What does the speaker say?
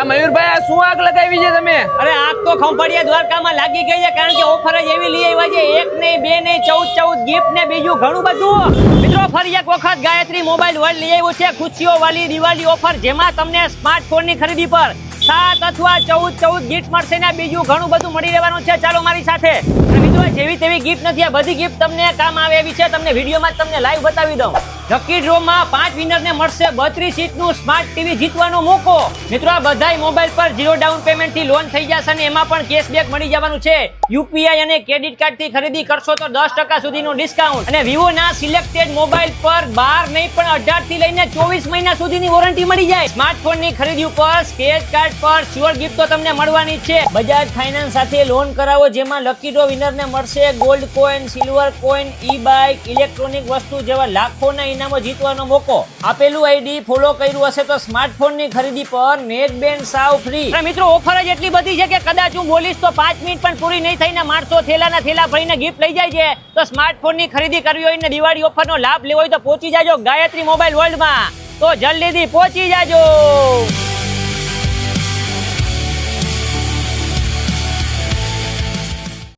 આ મયુરભાઈ, આ શું આગ લગાવી છે તમે? અરે આગ તો ખંભાળિયા દ્વારકામાં લાગી ગઈ છે કારણ કે ઓફર જ એવી લઈ આવ્યા છે. એક નહીં, બે નહીં, ચૌદ ચૌદ ગિફ્ટ ને બીજું ઘણું બધું. મિત્રો, ફરી એક વખત ગાયત્રી મોબાઈલ વર્લ્ડ લઈ આવ્યું છે. ખુશીઓ વાળી દિવાળી ઓફર જેમાં તમને સ્માર્ટફોનની ખરીદી પર સાત અથવા ચૌદ ચૌદ ગિફ્ટ મળશે ને બીજું ઘણું બધું મળી રહેવાનું છે. ચાલો મારી સાથે. મિત્રો જેવી તેવી ગિફ્ટ નથી. આ બધી ગિફ્ટ તમને કામ આવે એવી છે. તમને વિડીયોમાં તમને લાઈવ બતાવી દઉં. લકી ડ્રોમાં પાંચ વિનરને મળશે. બત્રીસ સીટનું સ્માર્ટ ટીવી જીતવાનો મોકો. મિત્રો, આ બધાય મોબાઈલ પર ઝીરો ડાઉન પેમેન્ટથી લોન થઈ જશે અને એમાં પણ કેશબેક મળી જવાનું છે. યુપીઆઈ અને ક્રેડિટ કાર્ડથી ખરીદી કરશો તો દસ ટકા સુધીનું ડિસ્કાઉન્ટ અને વિવો ના સિલેક્ટેડ મોબાઈલ પર બાર નહીં, પણ અઢારથી લઈને ચોવીસ મહિના સુધીની વોરંટી મળી જાય. સ્માર્ટફોનની ખરીદી ઉપર સ્કેચ કાર્ડ પર શ્યોર ગિફ્ટ તો તમને મળવાની છે. બજાજ ફાઇનાન્સ સાથે લોન કરાવો, જેમાં લકી ડ્રો વિનર ને મળશે. Gold coin silver coin e bike electronic વસ્તુ જેવા લાખોના ઇનામો જીતવાનો મોકો. આપેલું આઈડી ફોલો કર્યું હશે તો સ્માર્ટફોનની ખરીદી પર નેટ સાવ ફ્રી મિત્રો ઓફર જ એટલી બધી છે કે કદાચ હું બોલીશ તો પાંચ મિનિટ પણ પૂરી નહીં થઈને માણસો થેલાના થેલા ભરીને ગિફ્ટ લઈ જાય છે. તો સ્માર્ટફોનની ખરીદી કરવી હોય ને દિવાળી ઓફરનો લાભ લેવો હોય તો પહોંચી જાજો ગાયત્રી મોબાઈલ વર્લ્ડમાં તો જલ્દીથી પહોંચી જાજો.